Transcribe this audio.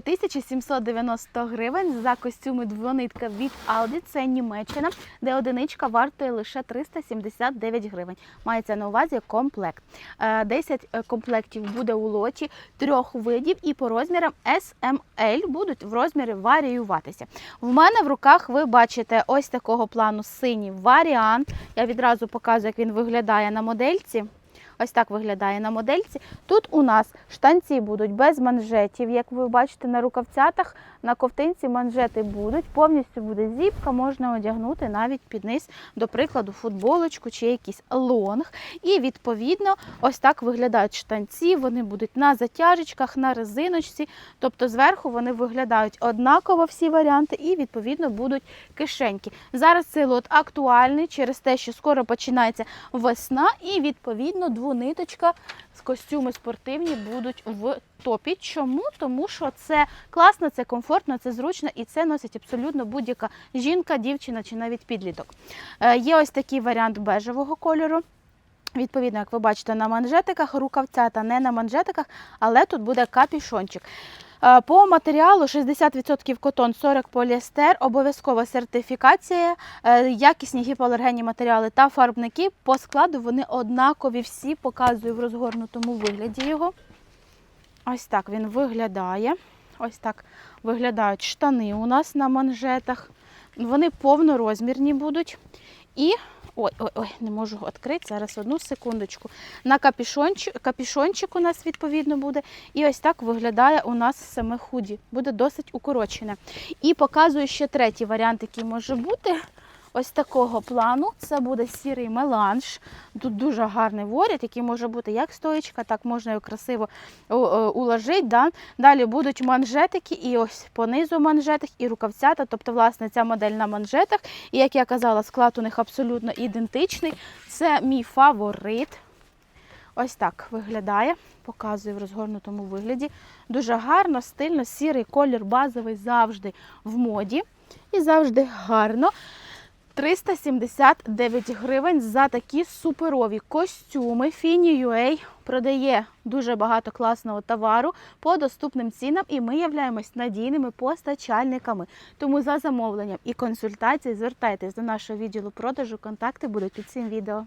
3790 гривень за костюми двонитка від Aldi. Це Німеччина, де одиничка вартує лише 379 гривень. Мається на увазі комплект. Е, 10 комплектів буде у лоті трьох видів і по розмірам SML будуть в розмірі варіюватися. В мене в руках ви бачите ось такого плану синій варіант. Я відразу показую, як він виглядає на модельці. Ось так виглядає на модельці. Тут у нас штанці будуть без манжетів, як ви бачите на рукавцятах, на ковтинці манжети будуть. Повністю буде зіпка, можна одягнути навіть під низ, до прикладу, футболочку чи якийсь лонг. І відповідно ось так виглядають штанці. Вони будуть на затяжечках, на резиночці. Тобто зверху вони виглядають однаково всі варіанти, і відповідно будуть кишеньки. Зараз цей лот актуальний через те, що скоро починається весна, і відповідно двониточка з костюми спортивні будуть в топі. Чому? Тому що це класно, це комфортно, це зручно і це носить абсолютно будь-яка жінка, дівчина чи навіть підліток. Е, Є ось такий варіант бежевого кольору. Відповідно, як ви бачите, на манжетиках рукавцята не на манжетиках, але тут буде капішончик. Е, По матеріалу 60% котон, 40 поліестер, обов'язкова сертифікація, е, якісні гіпоалергенні матеріали та фарбники. По складу вони однакові всі, показую в розгорнутому вигляді його. Ось так він виглядає. Ось так виглядають штани у нас на манжетах. Вони повнорозмірні будуть. І ой, ой, ой, не можу відкрити. Зараз одну секундочку. На капішончик, капішончик у нас відповідно буде. І ось так виглядає у нас саме худі. Буде досить укорочене. І показую ще третій варіант, який може бути. Ось такого плану. Це буде сірий меланж. Тут дуже гарний воріт, який може бути як стоєчка, так можна його красиво уложити. Да? Далі будуть манжетики, і ось понизу манжетик, і рукавцята. Тобто, власне, ця модель на манжетах. І як я казала, склад у них абсолютно ідентичний. Це мій фаворит. Ось так виглядає. Показую в розгорнутому вигляді. Дуже гарно, стильно, сірий колір базовий завжди в моді. І завжди гарно. 379 гривень за такі суперові костюми. Фіні UA продає дуже багато класного товару по доступним цінам, і ми являємось надійними постачальниками. Тому за замовленням і консультації звертайтесь до нашого відділу продажу. Контакти будуть під цим відео.